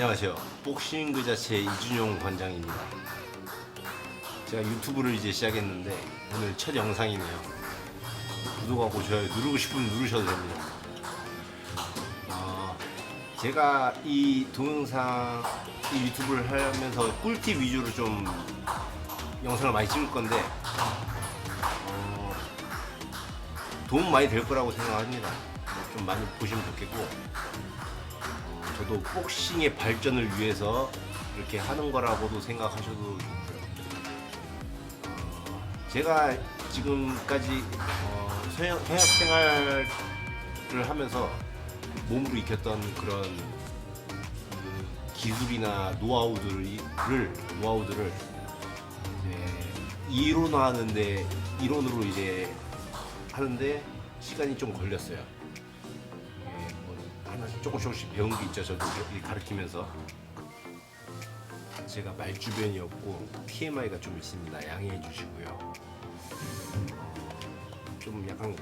안녕하세요. 복싱 그 자체 이준용 관장입니다. 제가 유튜브를 이제 시작했는데 오늘 첫 영상이네요. 구독하고 좋아요 누르고 싶으면 누르셔도 됩니다. 어, 제가 이 동영상 이 유튜브를 하면서 꿀팁 위주로 좀 영상을 많이 찍을 건데 어, 도움 많이 될 거라고 생각합니다. 좀 많이 보시면 좋겠고 어, 저도 복싱의 발전을 위해서 이렇게 하는 거라고도 생각하셔도 좋고요. 어, 제가 지금까지 어, 현역, 현역 생활을 하면서 몸으로 익혔던 그런 그 기술이나 노하우들을 노하우들을 이제 이론화하는데 이론으로 이제 하는데 시간이 좀 걸렸어요. 하나씩 조금씩 조금씩 배운 게 있죠. 저도 가르치면서 제가 말 주변이었고 TMI가 좀 있습니다. 양해해 주시고요. 어, 좀 약간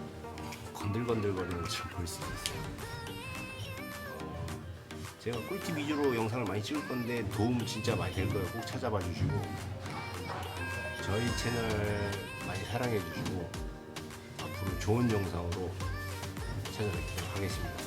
건들건들거리는 것처럼 보일 수도 있어요. 어, 제가 꿀팁 위주로 영상을 많이 찍을 건데 도움 진짜 많이 될 거예요. 꼭 찾아봐 주시고 저희 채널 많이 사랑해 주시고 앞으로 좋은 영상으로 찾아뵙도록 하겠습니다.